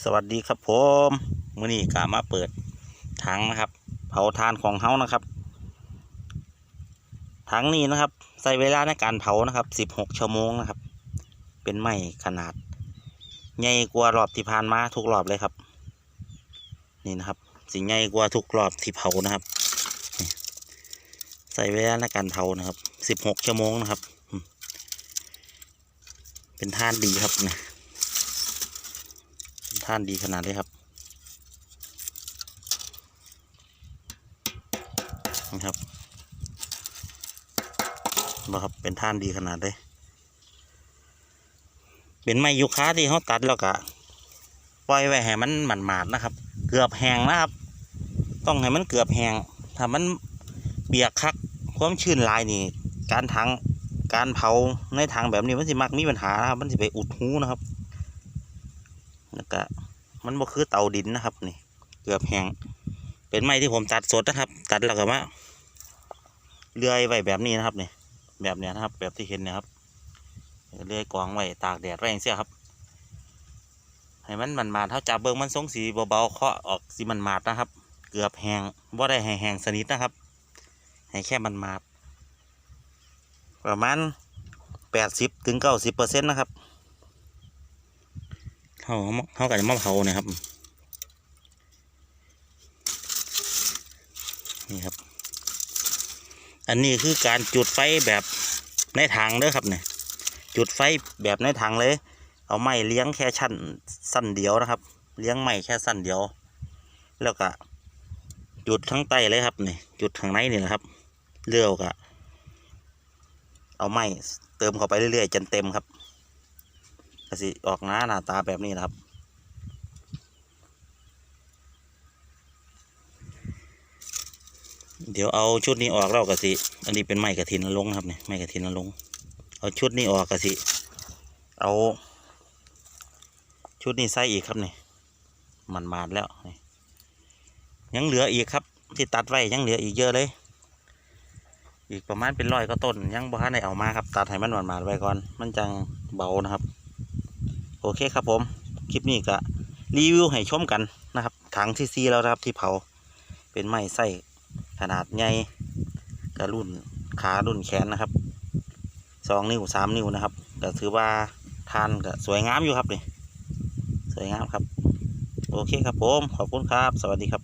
สวัสดีครับผมมือนี้กามาเปิดถังนะครับ เผาทานของเฮานะครับ ถังนี้นะครับ ใส่เวลาในการเผานะครับ16ชั่วโมงนะครับ เป็นไม้ขนาด ใหญ่กว่ารอบที่ผ่านมาทุกรอบเลยครับ นี่นะครับสิใหญ่กว่าทุกรอบที่เผานะครับ ใส่เวลาในการเผานะครับ16ชั่วโมงนะครับ เป็นท่านดีครับเนี่ย ท่านดีขนาดเลยครับนี่ครับบ่ครับ เป็นท่านดีขนาดเลยเป็นไม้ยูคาที่เขาตัดแล้วก็ปล่อยไว้ให้มันหมันหมาดนะครับ เกือบแห้งนะครับ ต้องให้มันเกือบแห้งถ้ามันเปียกคักความชื้นลายนี่ การทังการเผาในทางแบบนี้มันสิมักมีปัญหานะครับ มันสิไปอุดหูนะครับ แล้วก็มันบ่คือเตาดินนะครับ นี่ เกือบแห้งเป็นไม้ที่ผมตัดสดนะครับ ตัดแล้วก็มาเลื่อยไว้แบบนี้นะครับนี่แบบเนี้ยนะครับ แบบที่เห็นเนะครับเลื่อยกองไว้ตากแดดไว้องเสียครับ ให้มันมันมาเท่าจับเบิ้งมันทรงสีเบาๆเคาะออกสีมันมาดนะครับ เกือบแห้งบ่าได้แห้งสนิทนะครับให้แค่มันมาดประมาณแปดสิบถึงเก้าสิบเปอร์เซ็นต์นะครับ เขาเขาก็จะมาเผานี่ยครับ นี่ครับ อันนี้คือการจุดไฟแบบในถังเด้อครับเนี่ยจุดไฟแบบในถังเลย เอาไม้เลี้ยงแค่ชั้นสั้นเดียวนะครับ เลี้ยงไม้แค่สั้นเดียว แล้วก็จุดทั้งใต้เลยครับนี่จุดข้างในนี่นะครับเลี้ยวก็เอาไม้เติมเข้าไปเรื่อยๆจนเต็มครับ ก็สิออกหน้าหน้าตาแบบนี้นะครับ เดี๋ยวเอาชุดนี้ออกแล้วก็สิ อันนี้เป็นไม้กระถินลงครับเนี่ยไม้กระถินลง เอาชุดนี้ออกก็สิ เอา ชุดนี้ใส่อีกครับเนี่ยมันมาแล้วยังเหลืออีกครับ ที่ตัดไว้ยังเหลืออีกเยอะเลย อีกประมาณเป็นร้อยก็ต้น ยังบ่ทันได้เอามาครับ ตัดให้มันหวานๆไว้ก่อน มันจังเบานะครับ โอเคครับผม คลิปนี้ก็รีวิวให้ชมกันนะครับถังที่ซีแล้วครับที่เผาเป็นไม้ไส้ขนาดใหญ่กระรุ่นขารุ่นแขนนะครับสองนิ้วสามนิ้วนะครับก็ถือว่าทานก็สวยงามอยู่ครับนี่สวยงามครับ โอเคครับผม ขอบคุณครับ สวัสดีครับ